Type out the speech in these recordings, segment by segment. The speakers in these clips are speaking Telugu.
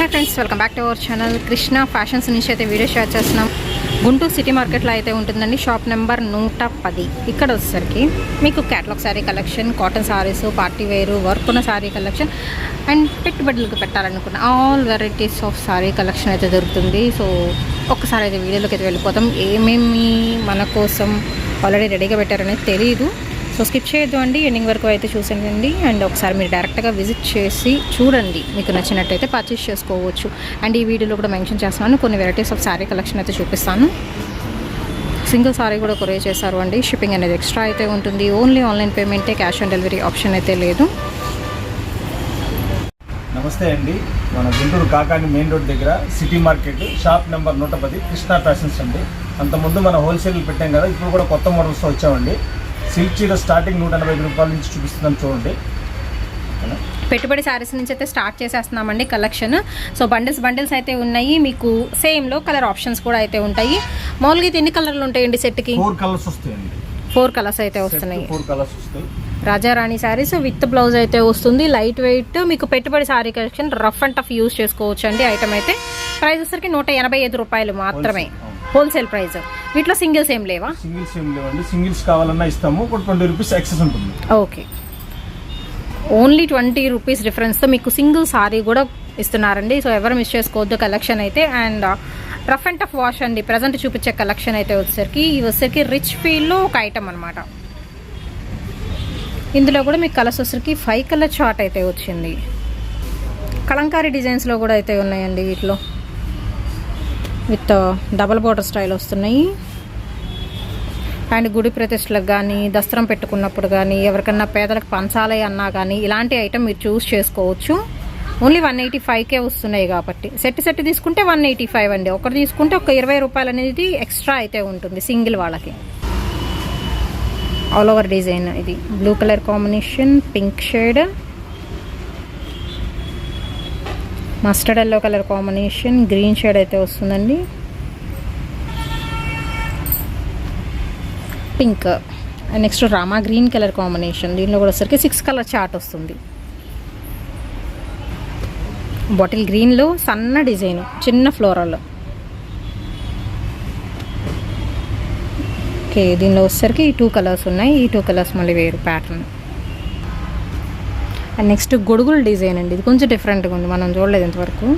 Hi friends welcome back to our channel Krishna fashions నుంచి అయితే వీడియో షేర్ చేస్తున్నాం. గుంటూరు సిటీ మార్కెట్లో అయితే ఉంటుందండి. షాప్ నెంబర్ నూట పది. ఇక్కడ వచ్చేసరికి మీకు catalogue saree collection cotton sarees party wear work ఉన్న శారీ కలెక్షన్ అండ్ పెట్టుబడులకు పెట్టాలనుకున్న all varieties of saree collection అయితే దొరుకుతుంది. సో ఒక్కసారి అయితే వీడియోలోకి అయితే వెళ్ళిపోతాం ఏమేమి మన కోసం ఆల్రెడీ రెడీగా పెట్టారనేది తెలియదు సో స్కిప్ చేయొద్దు అండి. ఎండింగ్ వరకు అయితే చూసేయండి. అండ్ ఒకసారి మీరు డైరెక్ట్గా విజిట్ చేసి చూడండి. మీకు నచ్చినట్టయితే పర్చేస్ చేసుకోవచ్చు. అండ్ ఈ వీడియోలో కూడా మెన్షన్ చేస్తున్నాను. కొన్ని వెరైటీస్ ఆఫ్ శారీ కలెక్షన్ అయితే చూపిస్తాను. సింగిల్ సారీ కూడా కొరియర్ చేశారు అండి. షిప్పింగ్ అనేది ఎక్స్ట్రా అయితే ఉంటుంది. ఓన్లీ ఆన్లైన్ పేమెంటే క్యాష్ ఆన్ డెలివరీ ఆప్షన్ అయితే లేదు. నమస్తే అండి. మన గుంటూరు కాకాని మెయిన్ రోడ్ దగ్గర సిటీ మార్కెట్ షాప్ నెంబర్ నూట పది కృష్ణా ఫ్యాషన్స్ అండి. అంతకుముందు మన హోల్సేల్ పెట్టాం కదా ఇప్పుడు కూడా కొత్త మోడల్స్ వచ్చామండి. సిల్క్ చీర స్టార్టింగ్ నూట ఎనభై రూపాయల నుంచి చూపిస్తున్నాం చూడండి? పెట్టుబడి శారీస్ నుంచి అయితే స్టార్ట్ చేసేస్తున్నామండి కలెక్షన్ సో బండిల్స్ బండిల్స్ అయితే ఉన్నాయి. మీకు సేమ్లో కలర్ ఆప్షన్స్ కూడా అయితే ఉంటాయి. మామూలుగా ఎన్ని కలర్లు ఉంటాయండి సెట్కి ఫోర్ కలర్స్ వస్తాయండి. ఫోర్ కలర్స్ అయితే వస్తున్నాయి. ఫోర్ కలర్స్ వస్తాయి. రాజారాణి శారీస్ విత్ బ్లౌజ్ అయితే వస్తుంది. లైట్ వెయిట్ మీకు పెట్టుబడి saree collection rough and tough use చేసుకోవచ్చు అండి ఐటమ్ అయితే ప్రైస్ వచ్చరికి నూట ఎనభై ఐదు రూపాయలు మాత్రమే. Wholesale price. వీటిలో సింగిల్స్ ఏం లేవా? సింగిల్స్ ఏం లేవండి. సింగిల్స్ కావాలన్నా ఇస్తాము. ఒక ట్వంటీ రూపీస్ ఎక్సెస్ ఉంటుంది. ఓకే. ఓన్లీ ట్వంటీ రూపీస్ డిఫరెన్స్తో మీకు సింగిల్ సారీ కూడా ఇస్తున్నారండి. సో ఎవరు మిస్ చేసుకోవద్దు కలెక్షన్ అయితే. And rough and tough wash అండి. ప్రజెంట్ చూపించే కలెక్షన్ అయితే వచ్చేసరికి ఇవి వచ్చేసరికి రిచ్ ఫీల్లో ఒక ఐటమ్ అనమాట ఇందులో కూడా మీకు కలర్స్ వచ్చేసరికి ఫైవ్ కలర్ చార్ట్ అయితే వచ్చింది. కలంకారీ డిజైన్స్లో కూడా అయితే ఉన్నాయండి వీటిలో. విత్ డబల్ బోర్డర్ స్టైల్ వస్తున్నాయి. అండ్ గుడి ప్రతిష్టలకు కానీ దస్త్రం పెట్టుకున్నప్పుడు కానీ ఎవరికన్నా పేదలకు పంచాలి అన్నా కానీ ఇలాంటి ఐటమ్ మీరు చూస్ చేసుకోవచ్చు. ఓన్లీ వన్ ఎయిటీ ఫైవ్కే వస్తున్నాయి కాబట్టి. సెట్ సెట్ తీసుకుంటే వన్ ఎయిటీ ఫైవ్ అండి. ఒకటి తీసుకుంటే ఒక ఇరవై రూపాయలు అనేది ఎక్స్ట్రా అయితే ఉంటుంది సింగిల్ వాళ్ళకి. ఆల్ ఓవర్ డిజైన్ ఇది. Blue colour combination pink shade mustard yellow colour combination green shade అయితే వస్తుందండి. Pink next rama green colour combination దీనిలో కూడా వచ్చరికి సిక్స్ కలర్ చార్ట్ వస్తుంది. బాటిల్ గ్రీన్లో సన్న డిజైన్ చిన్న ఫ్లోరల్ ఓకే దీనిలో వచ్చేసరికి ఈ టూ కలర్స్ ఉన్నాయి. ఈ టూ కలర్స్ మళ్ళీ వేరు ప్యాటర్న్ అండ్ నెక్స్ట్ గొడుగుల డిజైన్ అండి. ఇది కొంచెం డిఫరెంట్గా ఉంది. మనం చూడలేదు ఇంతవరకు.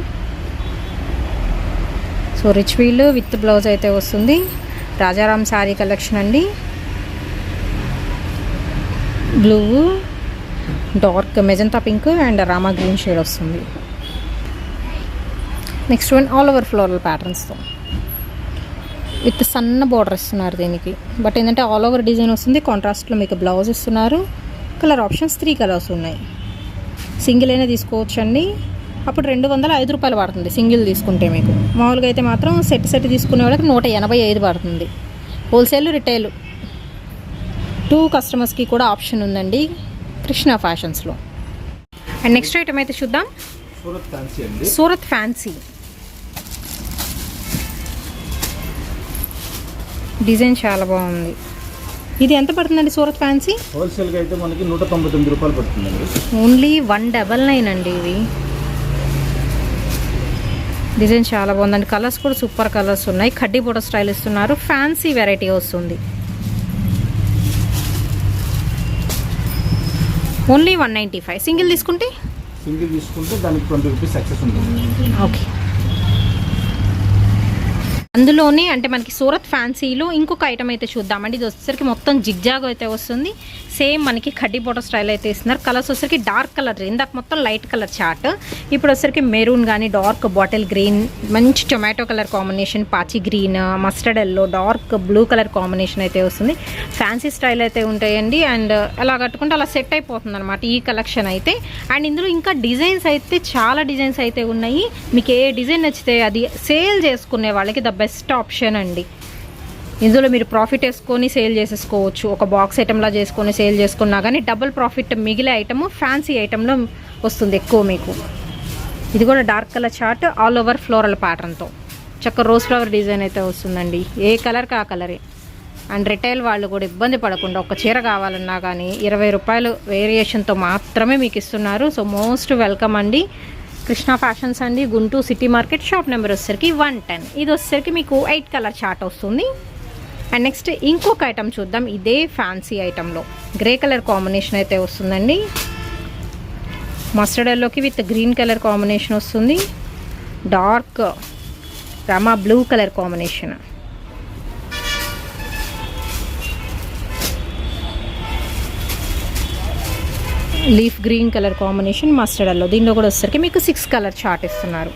So rich veil with blouse అయితే వస్తుంది. రాజారాం శారీ కలెక్షన్ అండి. Blue dark magenta pink and rama green shade వస్తుంది. Next one all over floral ప్యాటర్న్స్తో with సన్న బార్డర్ ఇస్తున్నారు దీనికి. బట్ ఏంటంటే ఆల్ ఓవర్ డిజైన్ వస్తుంది. కాంట్రాస్ట్లో మీకు బ్లౌజ్ ఇస్తున్నారు. కలర్ ఆప్షన్స్ త్రీ కలర్స్ ఉన్నాయి. సింగిల్ అయినా తీసుకోవచ్చు అండి అప్పుడు రెండు వందల ఐదు రూపాయలు పడుతుంది సింగిల్ తీసుకుంటే మీకు. మామూలుగా అయితే మాత్రం సెట్ సెట్ తీసుకునే వాళ్ళకి నూట ఎనభై ఐదు పడుతుంది. Wholesale retail. టూ కస్టమర్స్కి కూడా ఆప్షన్ ఉందండి కృష్ణ ఫ్యాషన్స్లో. అండ్ నెక్స్ట్ ఐటమ్ అయితే చూద్దాం. సూరత్ ఫ్యాన్సీ. డిజైన్ చాలా బాగుంది. ఇది ఎంత పడుతుందండి సూరత్ ఫ్యాన్సీ? హోల్సేల్గా అయితే మనకి నూట తొంభై తొమ్మిది రూపాయలు పడుతుందండి. ఓన్లీ వన్ డబల్ నైన్ అండి ఇవి డిజైన్ చాలా బాగుందండి. కలర్స్ కూడా సూపర్ కలర్స్ ఉన్నాయి. కడ్డీ బోర్డర్ స్టైల్ ఇస్తున్నారు. ఫ్యాన్సీ వెరైటీ వస్తుంది. Only one ninety five. Single తీసుకుంటే? సింగిల్ తీసుకుంటే దానికి ట్వంటీ రూపీస్ ఎక్సెస్ ఉంటుంది. ఓకే. అందులోనే అంటే మనకి సూరత్ ఫ్యాన్సీలో ఇంకొక ఐటమ్ అయితే చూద్దామండి. ఇది వచ్చేసరికి మొత్తం జిగ్జాగ్ అయితే వస్తుంది. సేమ్ మనకి కడ్డీ బోటర్ స్టైల్ అయితే ఇస్తున్నారు కలర్స్ వచ్చరికి డార్క్ కలర్ ఇందాక మొత్తం లైట్ కలర్ చాట్ ఇప్పుడు వచ్చరికి మెరూన్ కానీ డార్క్ బాటిల్ గ్రీన్ మంచి టొమాటో కలర్ కాంబినేషన్ పాచి green mustard yellow dark blue colour combination అయితే వస్తుంది. ఫ్యాన్సీ స్టైల్ అయితే ఉంటాయండి. అండ్ అలా కట్టుకుంటే అలా సెట్ అయిపోతుంది అనమాట ఈ కలెక్షన్ అయితే. అండ్ ఇందులో ఇంకా డిజైన్స్ అయితే చాలా డిజైన్స్ అయితే ఉన్నాయి. మీకు ఏ డిజైన్ నచ్చితే అది సేల్ చేసుకునే వాళ్ళకి ద బెస్ట్ ఆప్షన్ అండి. ఇందులో మీరు ప్రాఫిట్ వేసుకొని సేల్ చేసేసుకోవచ్చు. ఒక బాక్స్ ఐటెంలా చేసుకొని సేల్ చేసుకున్నా కానీ డబుల్ ప్రాఫిట్ మిగిలే ఐటమ్ ఫ్యాన్సీ ఐటెంలో వస్తుంది ఎక్కువ మీకు. ఇది కూడా dark colour chart all over floral ప్యాటర్న్తో చక్క రోజ్ ఫ్లవర్ డిజైన్ అయితే వస్తుందండి. ఏ కలర్కి ఆ కలరే అండ్ రిటైల్ వాళ్ళు కూడా ఇబ్బంది పడకుండా ఒక చీర కావాలన్నా కానీ ఇరవై రూపాయలు వేరియేషన్తో మాత్రమే మీకు ఇస్తున్నారు. సో మోస్ట్ వెల్కమ్ అండి. కృష్ణా ఫ్యాషన్స్ అండి. Guntur city market shop number వచ్చేసరికి వన్ టెన్ ఇది వచ్చేసరికి మీకు ఎయిట్ కలర్ చార్ట్ వస్తుంది. అండ్ నెక్స్ట్ ఇంకొక ఐటమ్ చూద్దాం. ఇదే ఫ్యాన్సీ ఐటెంలో గ్రే కలర్ కాంబినేషన్ అయితే వస్తుందండి. మస్టర్డ్ ఎల్లోకి విత్ గ్రీన్ కలర్ కాంబినేషన్ వస్తుంది. Dark rama blue colour combination leaf green colour combination mustard దీనిలో కూడా వచ్చేసరికి మీకు సిక్స్ కలర్ చార్ట్ ఇస్తున్నారు.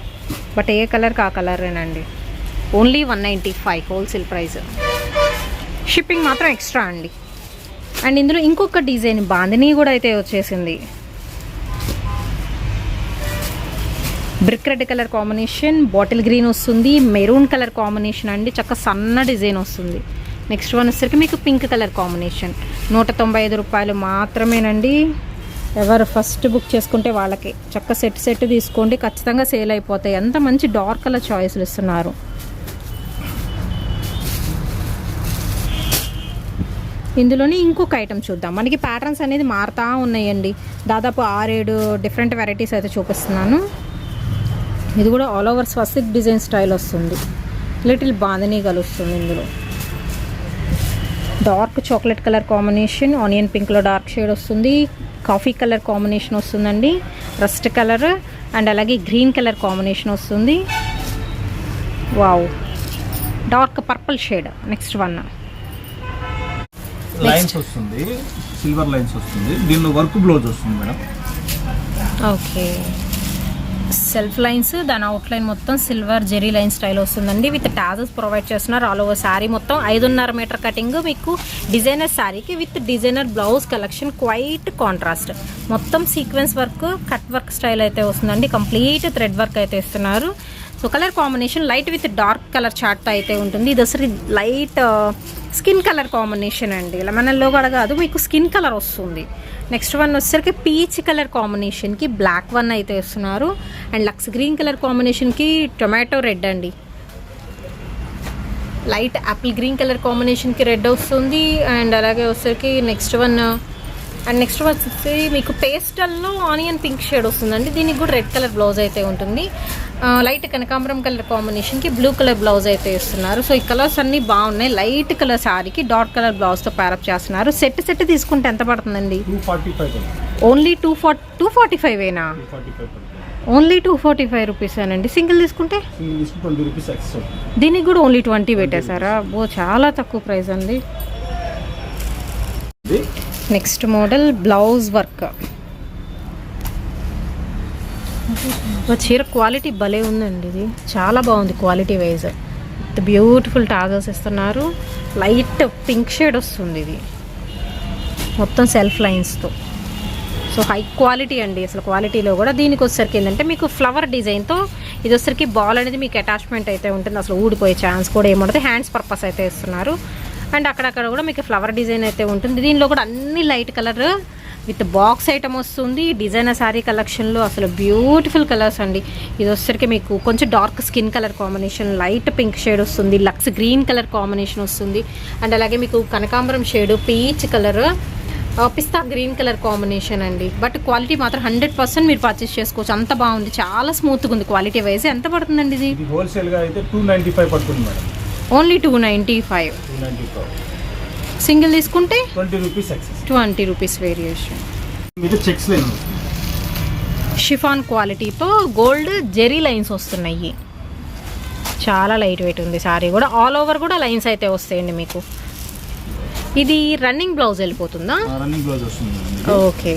బట్ ఏ కలర్కి ఆ కలరేనండి only one ninety five wholesale price shipping మాత్రం ఎక్స్ట్రా అండి. అండ్ ఇందులో ఇంకొక డిజైన్ బాందిని కూడా అయితే వచ్చేసింది. Brick red colour combination bottle green వస్తుంది మెరూన్ కలర్ కాంబినేషన్ అండి. చక్క సన్న డిజైన్ వస్తుంది. నెక్స్ట్ వన్ వచ్చేసరికి మీకు పింక్ కలర్ కాంబినేషన్. నూట తొంభై ఐదు రూపాయలు మాత్రమేనండి. ఎవరు ఫస్ట్ బుక్ చేసుకుంటే వాళ్ళకి. చక్క సెట్ సెట్ తీసుకోండి. ఖచ్చితంగా సేల్ అయిపోతాయి. ఎంత మంచి డార్క్ కలర్ చాయిస్లు ఇస్తున్నారు. ఇందులోని ఇంకొక ఐటమ్ చూద్దాం. మనకి ప్యాటర్న్స్ అనేది మారుతూ ఉన్నాయండి. దాదాపు ఆరేడు డిఫరెంట్ వెరైటీస్ అయితే చూపిస్తున్నాను. ఇది కూడా ఆల్ ఓవర్ స్వస్తిక్ డిజైన్ స్టైల్ వస్తుంది. లిటిల్ బాందని కలుస్తుంది ఇందులో. Dark chocolate colour combination onion పింక్లో dark shade వస్తుంది. కాఫీ కలర్ కాంబినేషన్ వస్తుందండి. రస్ట్ కలర్ అండ్ అలాగే గ్రీన్ కలర్ కాంబినేషన్ వస్తుంది. Wow. Dark purple shade. Next one. Lines వస్తుంది. సిల్వర్ లైన్స్ వస్తుంది. దీనిలో వర్క్ బ్లౌజ్ వస్తుంది మేడం ఓకే సెల్ఫ్ లైన్స్ దాని అవుట్ లైన్ మొత్తం సిల్వర్ జెరీ లైన్ స్టైల్ వస్తుందండి. విత్ టాజెస్ ప్రొవైడ్ చేస్తున్నారు. ఆల్ ఓవర్ శారీ మొత్తం ఐదున్నర మీటర్ కటింగ్ మీకు డిజైనర్ శారీకి with designer blouse collection quite contrast మొత్తం sequence work cut work style అయితే వస్తుందండి. కంప్లీట్ థ్రెడ్ వర్క్ అయితే ఇస్తున్నారు. So colour combination light with dark colour chart అయితే ఉంటుంది. ఇది అసలు లైట్ స్కిన్ కలర్ కాంబినేషన్ అండి. లెమనల్లో కూడా కాదు మీకు స్కిన్ కలర్ వస్తుంది. నెక్స్ట్ వన్ వచ్చేసరికి పీచ్ కలర్ కాంబినేషన్కి బ్లాక్ వన్ అయితే వస్తున్నారు. అండ్ లక్స్ గ్రీన్ కలర్ కాంబినేషన్కి టొమాటో రెడ్ అండి. లైట్ యాపిల్ గ్రీన్ కలర్ కాంబినేషన్కి రెడ్ వస్తుంది. అండ్ అలాగే వచ్చేసరికి నెక్స్ట్ వన్ అండ్ నెక్స్ట్ వచ్చేసి మీకు పేస్టల్లో ఆనియన్ పింక్ షేడ్ వస్తుందండి. దీనికి కూడా రెడ్ కలర్ బ్లౌజ్ అయితే ఉంటుంది. లైట్ కనకాంబరం కలర్ కాంబినేషన్కి బ్లూ కలర్ బ్లౌజ్ అయితే ఇస్తున్నారు సో ఈ కలర్స్ అన్నీ బాగున్నాయి. లైట్ కలర్ శారీకి డార్క్ కలర్ బ్లౌజ్తో ప్యారప్ చేస్తున్నారు. సెట్ సెట్ తీసుకుంటే ఎంత పడుతుందండి? Only two for two forty five ఏనా? టూ ఫార్టీ ఫైవ్ పడుతుంది only two forty five rupees అండి సింగిల్ తీసుకుంటే దీనికి కూడా ఓన్లీ ట్వంటీ పెట్టేశారా? బో చాలా తక్కువ ప్రైస్ అండి. నెక్స్ట్ మోడల్ బ్లౌజ్ వర్క్ చీర క్వాలిటీ భలే ఉందండి ఇది. చాలా బాగుంది క్వాలిటీ వైజ్. బ్యూటిఫుల్ టాగల్స్ ఇస్తున్నారు. లైట్ పింక్ షేడ్ వస్తుంది ఇది. మొత్తం సెల్ఫ్ లైన్స్తో సో హై క్వాలిటీ అండి అసలు క్వాలిటీలో కూడా. దీనికి వచ్చేసరికి ఏంటంటే మీకు ఫ్లవర్ డిజైన్తో ఇది వచ్చేసరికి బాల్ అనేది మీకు అటాచ్మెంట్ అయితే ఉంటుంది. అసలు ఊడిపోయే ఛాన్స్ కూడా ఏముంటుంది హ్యాండ్స్ పర్పస్ అయితే ఇస్తున్నారు. అండ్ అక్కడక్కడ కూడా మీకు ఫ్లవర్ డిజైన్ అయితే ఉంటుంది. దీనిలో కూడా అన్ని light color with box item వస్తుంది. డిజైనర్ శారీ కలెక్షన్లో అసలు బ్యూటిఫుల్ కలర్స్ అండి. ఇది వచ్చేసరికి మీకు కొంచెం dark skin color combination light pink shade వస్తుంది లక్స్ గ్రీన్ కలర్ కాంబినేషన్ వస్తుంది. అండ్ అలాగే మీకు కనకాంబరం షేడ్ పీచ్ కలర్ పిస్తా గ్రీన్ కలర్ కాంబినేషన్ అండి. బట్ క్వాలిటీ మాత్రం హండ్రెడ్ పర్సెంట్ మీరు పర్చేస్ చేసుకోవచ్చు. అంత బాగుంది. చాలా స్మూత్గా ఉంది క్వాలిటీ వైజ్. ఎంత పడుతుందండి ఇది? ఇది హోల్సేల్గా అయితే టూ నైంటీ ఫైవ్ పడుతుంది madam. Only two ninety five single తీసుకుంటే twenty rupees twenty rupees variation. ఇది చెక్స్ లైన్ వస్తుంది షిఫాన్ క్వాలిటీతో గోల్డ్ జెరీ లైన్స్ వస్తున్నాయి. చాలా లైట్ వెయిట్ ఉంది సారీ కూడా. ఆల్ ఓవర్ కూడా లైన్స్ అయితే వస్తాయండి మీకు. ఇది రన్నింగ్ బ్లౌజ్ వెళ్ళిపోతుందా? రన్నింగ్ బ్లౌజ్ వస్తుంది మేడం ఇది. ఓకే.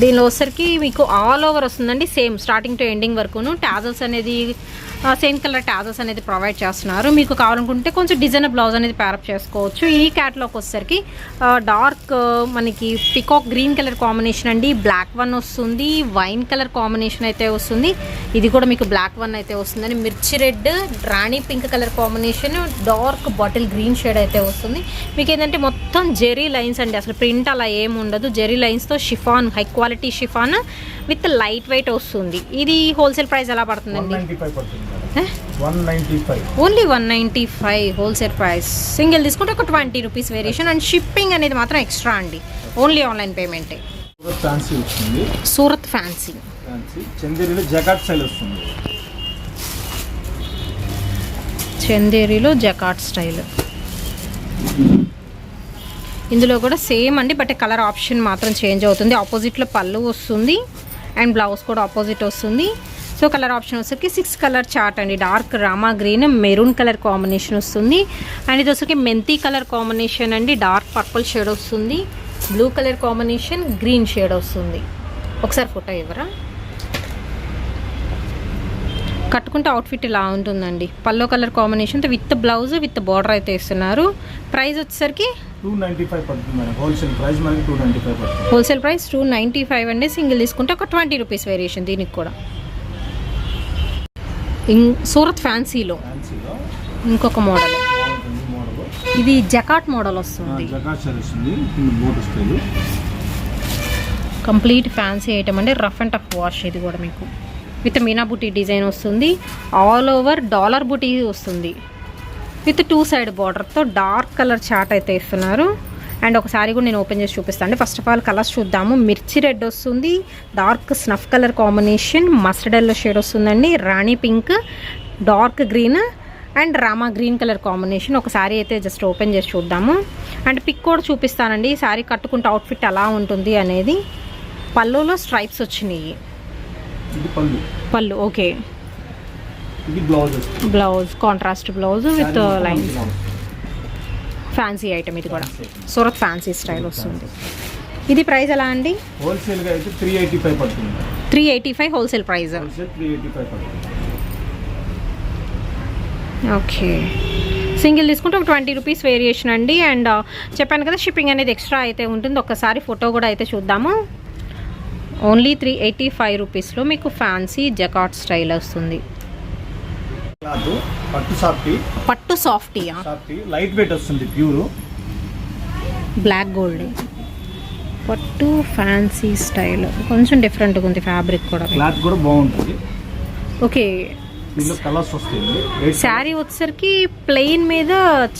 దీనిలో వచ్చరికి మీకు ఆల్ ఓవర్ వస్తుందండి. సేమ్ స్టార్టింగ్ టు ఎండింగ్ వరకును. టాజల్స్ అనేది సేమ్ కలర్ టాజల్స్ అనేది ప్రొవైడ్ చేస్తున్నారు. మీకు కావాలనుకుంటే కొంచెం డిజైన్ బ్లౌజ్ అనేది ప్యారప్ చేసుకోవచ్చు. ఈ క్యాట్లాగ్ వచ్చేసరికి డార్క్ మనకి పికాక్ గ్రీన్ కలర్ కాంబినేషన్ అండి. బ్లాక్ వన్ వస్తుంది. వైన్ కలర్ కాంబినేషన్ అయితే వస్తుంది. ఇది కూడా మీకు బ్లాక్ వన్ అయితే వస్తుందని మిర్చి రెడ్ రాణి pink color combination dark bottle green shade అయితే వస్తుంది. మీకు ఏంటంటే మొత్తం జెరీ లైన్స్ అండి. అసలు ప్రింట్ అలా ఏం ఉండదు. Zari లైన్స్తో chiffon high quality chiffon with light weight వస్తుంది. ఇది హోల్సేల్ ప్రైస్ ఎలా పడుతుందండి? పడుతుంది madam one ninety five. Only one ninety five wholesale price single తీసుకుంటే ఒక twenty rupees variation and shipping అనేది మాత్రం ఎక్స్ట్రా అండి. ఓన్లీ ఆన్లైన్ పేమెంటే సూరత్ ఫ్యాన్సీ ఫ్యాన్సీ. చందేరిలో జకాట్ స్టైల్ వస్తుంది. చందేరిలో జకాట్ స్టైల్. ఇందులో కూడా సేమ్ అండి బట్ కలర్ ఆప్షన్ మాత్రం చేంజ్ అవుతుంది. ఆపోజిట్లో పళ్ళు వస్తుంది అండ్ బ్లౌజ్ కూడా ఆపోజిట్ వస్తుంది. సో కలర్ ఆప్షన్ వచ్చేసరికి సిక్స్ కలర్ చార్ట్ అండి. Dark Rama green maroon colour combination వస్తుంది. అండ్ ఇది వచ్చరికి మెంతీ కలర్ కాంబినేషన్ అండి. డార్క్ పర్పుల్ షేడ్ వస్తుంది. Blue colour combination green shade వస్తుంది. ఒకసారి ఫోటో ఇవ్వరా? కట్టుకుంటే అవుట్ఫిట్ ఇలా ఉంటుందండి. Pallu colour combination with blouse with border అయితే ఇస్తున్నారు ప్రైస్ వచ్చేసరికి wholesale price two ninety five అండి. సింగిల్ తీసుకుంటే ఒక ట్వంటీ రూపీస్ వేరియేషన్ దీనికి కూడా. సూరత్ ఫ్యాన్సీలో. ఇంకొక మోడల్. ఇది జకాట్ మోడల్ వస్తుంది. కంప్లీట్ ఫ్యాన్సీ ఐటమ్ అండి రఫ్ అండ్ టఫ్ వాష్ ఇది కూడా మీకు. విత్ మీనా బుటీ డిజైన్ వస్తుంది. ఆల్ ఓవర్ డాలర్ బుటీ వస్తుంది. విత్ టూ సైడ్ బార్డర్తో డార్క్ కలర్ చాట్ అయితే ఇస్తున్నారు. అండ్ ఒకసారి కూడా నేను ఓపెన్ చేసి చూపిస్తాను. ఫస్ట్ ఆఫ్ ఆల్ కలర్స్ చూద్దాము. మిర్చి రెడ్ వస్తుంది. Dark snuff color combination mustard yellow shade వస్తుందండి. రాణి pink dark green and Rama green colour combination ఒక శారీ అయితే జస్ట్ ఓపెన్ చేసి చూద్దాము. అండ్ పిక్ కూడా చూపిస్తానండి. ఈ శారీ కట్టుకుంటే అవుట్ఫిట్ ఎలా ఉంటుంది అనేది. పళ్ళులో స్ట్రైప్స్ వచ్చినాయి. Pallu. Okay blouse blouse contrast blouse with lines fancy item ఇది కూడా. సూరత్ ఫ్యాన్సీ స్టైల్ వస్తుంది. ఇది ప్రైస్ ఎలా అండి? హోల్సేల్గా అయితే త్రీ ఎయిటీ ఫైవ్ పడుతుంది three eighty five wholesale price okay. Single తీసుకుంటే ఒక ట్వంటీ రూపీస్ వేరియేషన్ అండి. అండ్ చెప్పాను కదా షిప్పింగ్ అనేది ఎక్స్ట్రా అయితే ఉంటుంది. ఒక్కసారి ఫోటో కూడా అయితే చూద్దాము. ఓన్లీ త్రీ ఎయిటీ ఫైవ్ రూపీస్లో మీకు ఫ్యాన్సీ జకాట్ స్టైల్ వస్తుంది. క్లాత్ పట్టు సాఫ్టీ. పట్టు సాఫ్టీయా? సాఫ్టీ లైట్ వెయిట్ వస్తుంది ప్యూర్. Black gold. పట్టు ఫ్యాన్సీ స్టైల్. కొంచెం డిఫరెంట్గా ఉంది ఫ్యాబ్రిక్ కూడా. క్లాత్ కూడా బాగుంటుంది. ఓకే. శారీ వచ్చేసరికి ప్లెయిన్ మీద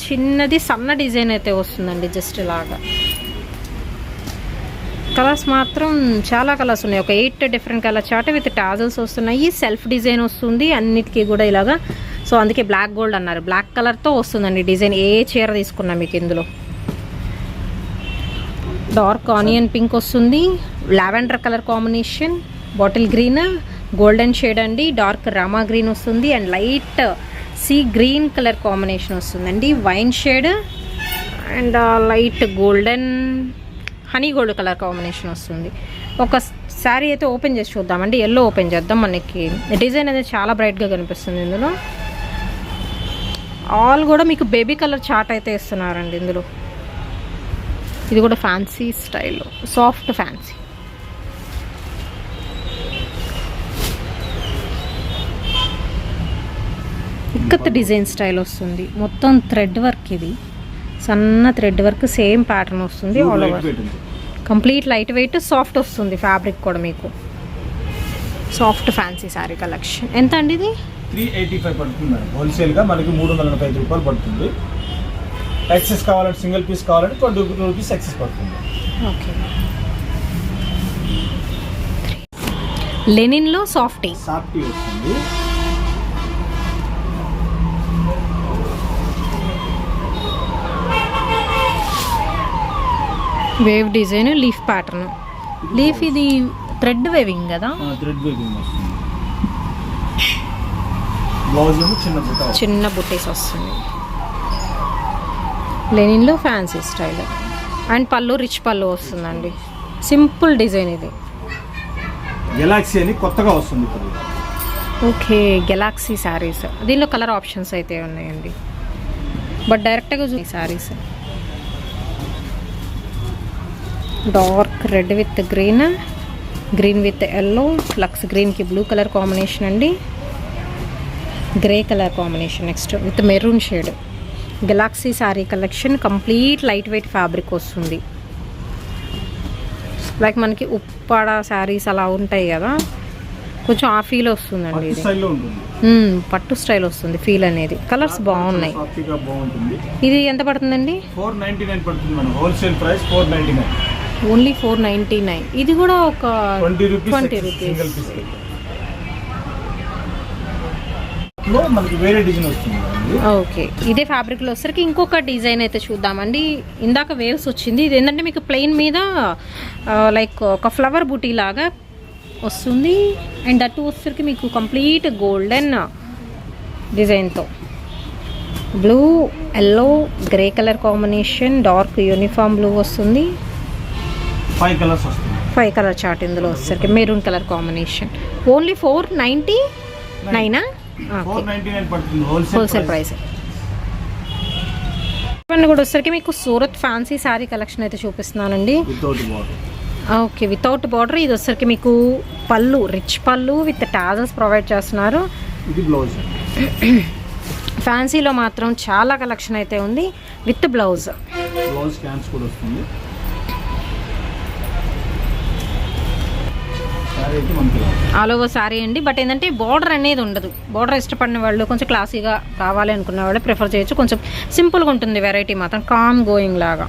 చిన్నది సన్న డిజైన్ అయితే వస్తుందండి జస్ట్ ఇలాగా. కలర్స్ మాత్రం చాలా కలర్స్ ఉన్నాయి. ఒక eight different color chart with tassels వస్తున్నాయి. సెల్ఫ్ డిజైన్ వస్తుంది. అన్నిటికీ కూడా ఇలాగా. సో అందుకే బ్లాక్ గోల్డ్ అన్నారు. బ్లాక్ కలర్తో వస్తుందండి డిజైన్. ఏ చీర తీసుకున్నా మీకు ఇందులో? డార్క్ ఆనియన్ పింక్ వస్తుంది. Lavender color combination. Bottle green golden shade అండి. డార్క్ రామా గ్రీన్ వస్తుంది. And light sea green color combination వస్తుందండి. Wine shade. And light golden. Honey gold color combination వస్తుంది. ఒక శారీ అయితే ఓపెన్ చేసి చూద్దామండి. ఎల్లో ఓపెన్ చేద్దాం మనకి. డిజైన్ అనేది చాలా బ్రైట్గా కనిపిస్తుంది ఇందులో. ఆల్ కూడా మీకు బేబీ కలర్ చాట్ అయితే ఇస్తున్నారండి ఇందులో. ఇది కూడా fancy style. Soft fancy. Ikat design style వస్తుంది. మొత్తం థ్రెడ్ వర్క్ ఇది. సన్న థ్రెడ్ వర్క్ సేమ్ ప్యాటర్న్ వస్తుంది all over complete light weight soft వస్తుంది ఫ్యాబ్రిక్ కూడా మీకు. సాఫ్ట్ ఫ్యాన్సీ శారీ కలెక్షన్ ఎంత అండి ఇది? త్రీ ఎయిటీ ఫైవ్ పడుతుంది మేడం. హోల్సేల్గా మనకి మూడు వందల ఎనభై ఐదు రూపాయలు పడుతుంది. ఎక్సెస్ కావాలంటే సింగిల్ పీస్ కావాలంటే ట్వంటీ రూపీస్ ఎక్సెస్ పడుతుంది. ఓకే లెనిన్లో సాఫ్టీ సాఫ్టీ వస్తుంది. Wave design leaf pattern. Leaf ఇది థ్రెడ్ వేవింగ్ కదా? థ్రెడ్ వేవింగ్ వస్తుంది. బ్లౌజ్ ఏమో చిన్న బుట్ట వస్తుంది. చిన్న బుట్టేస్ వస్తుంది. లెనిన్లో ఫ్యాన్సీ స్టైల్. అండ్ పళ్ళు రిచ్ పళ్ళు వస్తుందండి. సింపుల్ డిజైన్ ఇది. గెలాక్సీ అని కొత్తగా వస్తుంది. ఓకే గెలాక్సీ శారీస్ దీనిలో కలర్ ఆప్షన్స్ అయితే ఉన్నాయండి. బట్ డైరెక్ట్గా చూ saris dark red with green green with yellow flux గ్రీన్కి బ్లూ కలర్ కాంబినేషన్ అండి. Grey color combination next with maroon shade. Galaxy sari collection complete light weight fabric వస్తుంది. లైక్ మనకి ఉప్పాడ శారీస్ అలా ఉంటాయి కదా కొంచెం ఆ ఫీల్ వస్తుందండి పట్టు ఇది. స్టైల్ వస్తుంది ఫీల్ అనేది. కలర్స్ బాగున్నాయి. ఇది ఎంత పడుతుందండి? ఫోర్ నైంటీ నైన్ పడుతుంది wholesale price four ninety nine only four ninety nine. ఇది కూడా ఒక ట్వంటీ రూపీస్ వేరే డిజైన్ వస్తుంది ఓకే. ఇదే ఫ్యాబ్రిక్లో వచ్చరికి ఇంకొక డిజైన్ అయితే చూద్దామండి. ఇందాక వేవ్స్ వచ్చింది. ఇది ఏంటంటే మీకు ప్లెయిన్ మీద లైక్ ఒక ఫ్లవర్ బూటీ లాగా వస్తుంది. అండ్ అటు వచ్చరికి మీకు కంప్లీట్ గోల్డెన్ డిజైన్తో. Blue yellow grey color combination dark uniform blue వస్తుంది. ఫైవ్ కలర్స్ వస్తుంది. ఫైవ్ కలర్ చార్ట్ ఇందులో వచ్చేసరికి maroon color combination only four ninety నైనా హోల్సేల్ ప్రైస్ ఇవన్నీ కూడా వచ్చేసరికి మీకు సూరత్ ఫ్యాన్సీ శారీ కలెక్షన్ అయితే చూపిస్తున్నానండి. ఓకే వితౌట్ బార్డర్ ఇది వచ్చేసరికి మీకు పళ్ళు రిచ్ పళ్ళు విత్ టాజల్స్ ప్రొవైడ్ చేస్తున్నారు. ఫ్యాన్సీలో మాత్రం చాలా కలెక్షన్ అయితే ఉంది విత్ బ్లౌజ్ బ్లౌజ్ క్యాన్స్ కూడా వస్తుంది. ఆల్ ఓవర్ శారీ అండి. బట్ ఏంటంటే బార్డర్ అనేది ఉండదు. బార్డర్ ఇష్టపడిన వాళ్ళు కొంచెం క్లాసీగా కావాలి అనుకున్న వాళ్ళు ప్రిఫర్ చేయొచ్చు. కొంచెం సింపుల్గా ఉంటుంది వెరైటీ మాత్రం. కామ్ గోయింగ్ లాగా.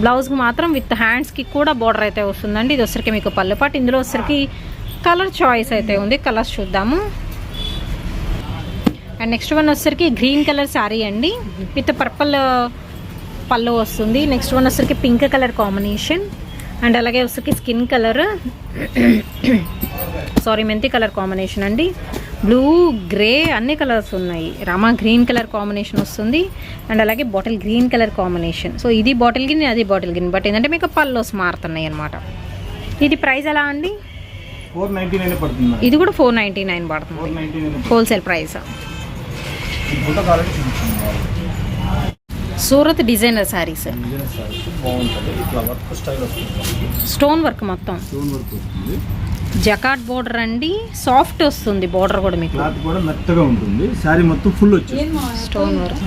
బ్లౌజ్కి మాత్రం విత్ హ్యాండ్స్కి కూడా బార్డర్ అయితే వస్తుందండి. ఇది వచ్చరికి మీకు పళ్ళు పాటు. ఇందులో వచ్చరికి కలర్ చాయిస్ అయితే ఉంది. కలర్స్ చూద్దాము. అండ్ నెక్స్ట్ వన్ వచ్చరికి గ్రీన్ కలర్ శారీ అండి. విత్ పర్పుల్ uh, పళ్ళు వస్తుంది. నెక్స్ట్ వన్ వచ్చరికి పింక్ కలర్ కాంబినేషన్ అండ్ అలాగే వచ్చరికి స్కిన్ కలర్. సారీ మెంతి కలర్ కాంబినేషన్ అండి. బ్లూ గ్రే అన్ని కలర్స్ ఉన్నాయి. రామా గ్రీన్ కలర్ కాంబినేషన్ వస్తుంది. అండ్ అలాగే bottle green color combination. So ఇది బాటిల్ గ్రీన్ అది బాటిల్ గ్రీన్ బట్ ఏంటంటే మీకు పల్లోస్ మారుతున్నాయి అనమాట ఇది ప్రైస్ ఎలా అండి? నైన్టీ. ఇది కూడా ఫోర్ నైంటీ నైన్ పడుతుంది. నైన్టీ హోల్సేల్ ప్రైస్ ఈ ఫోటో కావాలంటే చూపించండి బాగా. సూరత్ డిజైనర్ శారీస్. డిజైన్ సారీ బాగుంటుంది. ఇట్లా వర్క్ స్టైల్ వస్తుంది. స్టోన్ వర్క్ మొత్తం. స్టోన్ వర్క్ వస్తుంది. జకాట్ బోర్డర్ అండి. సాఫ్ట్ వస్తుంది బోర్డర్ కూడా మీకు. క్లాత్ కూడా మెత్తగా ఉంటుంది. శారీ మొత్తం ఫుల్ వచ్చేది స్టోన్ వర్క్.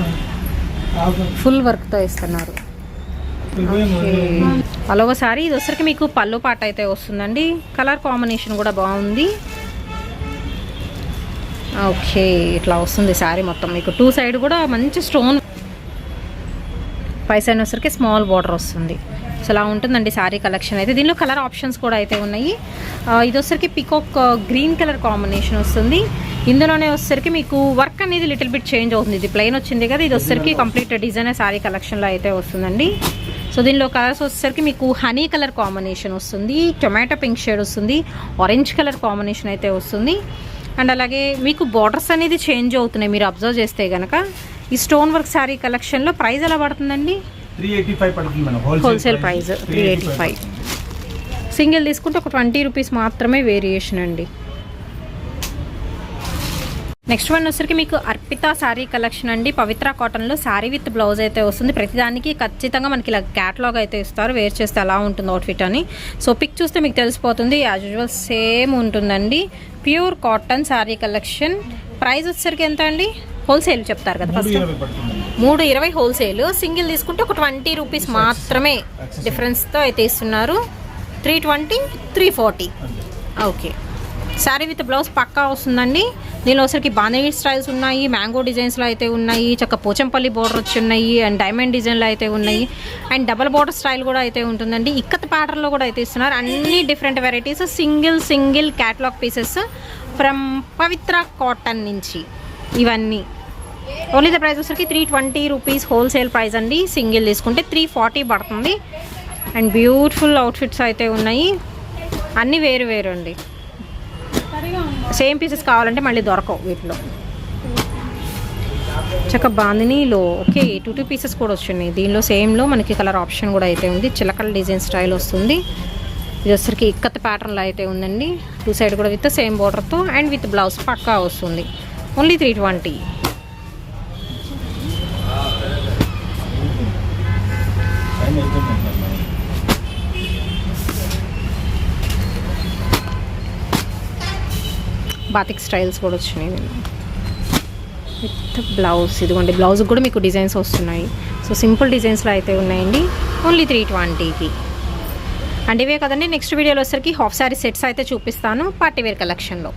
ఫుల్ వర్క్తో ఇస్తున్నారు. పలవ సారీ ఇది వచ్చరికి మీకు పళ్ళు పాట అయితే వస్తుందండి. కలర్ కాంబినేషన్ కూడా బాగుంది. ఓకే ఇట్లా వస్తుంది శారీ మొత్తం మీకు. టూ సైడ్ కూడా మంచి స్టోన్ పై సైడ్ వచ్చరికి స్మాల్ బార్డర్ వస్తుంది. సో అలా ఉంటుందండి శారీ కలెక్షన్ అయితే. దీనిలో కలర్ ఆప్షన్స్ కూడా అయితే ఉన్నాయి. ఇది వచ్చరికి పికాక్ గ్రీన్ కలర్ కాంబినేషన్ వస్తుంది. ఇందులోనే వచ్చేసరికి మీకు వర్క్ అనేది లిటిల్ బిట్ చేంజ్ అవుతుంది. ఇది ప్లెయిన్ వచ్చింది కదా ఇది వచ్చేసరికి కంప్లీట్ డిజైన్ శారీ కలెక్షన్లో అయితే వస్తుందండి. సో దీనిలో కలర్స్ వచ్చేసరికి మీకు హనీ కలర్ కాంబినేషన్ వస్తుంది టొమాటో పింక్ షేడ్ వస్తుంది ఆరెంజ్ కలర్ కాంబినేషన్ అయితే వస్తుంది. అండ్ అలాగే మీకు బార్డర్స్ అనేది చేంజ్ అవుతున్నాయి. మీరు అబ్జర్వ్ చేస్తే కనుక ఈ స్టోన్ వర్క్ శారీ కలెక్షన్లో ప్రైస్ ఎలా పడుతుందండి? త్రీ ఎయిటీ ఫైవ్ పడుతుంది madam. Wholesale price three eighty five single తీసుకుంటే ఒక ట్వంటీ రూపీస్ మాత్రమే వేరియేషన్ అండి. నెక్స్ట్ వన్ వచ్చరికి మీకు అర్పిత శారీ కలెక్షన్ అండి. పవిత్ర కాటన్లో శారీ విత్ బ్లౌజ్ అయితే వస్తుంది. ప్రతిదానికి ఖచ్చితంగా మనకి ఇలా క్యాటలాగ్ అయితే ఇస్తారు. వేర్ చేస్తే ఎలా ఉంటుంది అవుట్ఫిట్ అని. సో పిక్ చూస్తే మీకు తెలిసిపోతుంది. యాజ్ యూజువల్ సేమ్ ఉంటుందండి. Pure cotton sari collection. Price వచ్చేసరికి ఎంత అండి? హోల్సేల్ చెప్తారు కదా ఫస్ట్. మూడు ఇరవై హోల్సేల్. సింగిల్ తీసుకుంటే ఒక ట్వంటీ రూపీస్ మాత్రమే డిఫరెన్స్తో అయితే ఇస్తున్నారు. Three twenty three forty. Okay. Sari with blouse పక్కా వస్తుందండి. దీనిలో వచ్చరికి బాందేవి స్టైల్స్ ఉన్నాయి మ్యాంగో డిజైన్స్లో అయితే ఉన్నాయి చక్క పోచంపల్లి బోర్డర్ వచ్చి ఉన్నాయి అండ్ డైమండ్ డిజైన్లో అయితే ఉన్నాయి. అండ్ డబల్ బోర్డర్ స్టైల్ కూడా అయితే ఉంటుందండి. ఇక్కత్ ప్యాటర్న్లో కూడా అయితే ఇస్తున్నారు. అన్ని different varieties single single catalogue pieces from Pavitra cotton నుంచి ఇవన్నీ. ఓన్లీ ద ప్రైస్ వచ్చరికి three twenty rupees wholesale price అండి. సింగిల్ తీసుకుంటే త్రీ ఫార్టీ పడుతుంది. అండ్ బ్యూటిఫుల్ అవుట్ఫిట్స్ అయితే ఉన్నాయి. అన్నీ వేరు వేరు అండి. సేమ్ పీసెస్ కావాలంటే మళ్ళీ దొరకవు వీటిలో. చక్క బాందినీలో ఓకే టూ టూ పీసెస్ కూడా వచ్చినాయి. దీనిలో సేమ్లో మనకి కలర్ ఆప్షన్ కూడా అయితే ఉంది. చిలకల డిజైన్ స్టైల్ వస్తుంది. ఇది వచ్చరికి ఇక్కత్ ప్యాటర్న్లో అయితే ఉందండి. టూ సైడ్ కూడా విత్ సేమ్ బార్డర్తో అండ్ విత్ బ్లౌజ్ పక్కా వస్తుంది. Only three twenty time batik styles కూడా వచ్చినాయి నేను విత్ బ్లౌజ్ ఇదిగోండి బ్లౌజ్ కూడా మీకు డిజైన్స్ వస్తున్నాయి. సో సింపుల్ డిజైన్స్లో అయితే ఉన్నాయండి. ఓన్లీ త్రీ ట్వంటీకి అండ్ ఇవే కదండి నెక్స్ట్ వీడియోలో వచ్చరికి హాఫ్ శారీ సెట్స్ అయితే చూపిస్తాను పార్టీవేర్ కలెక్షన్లో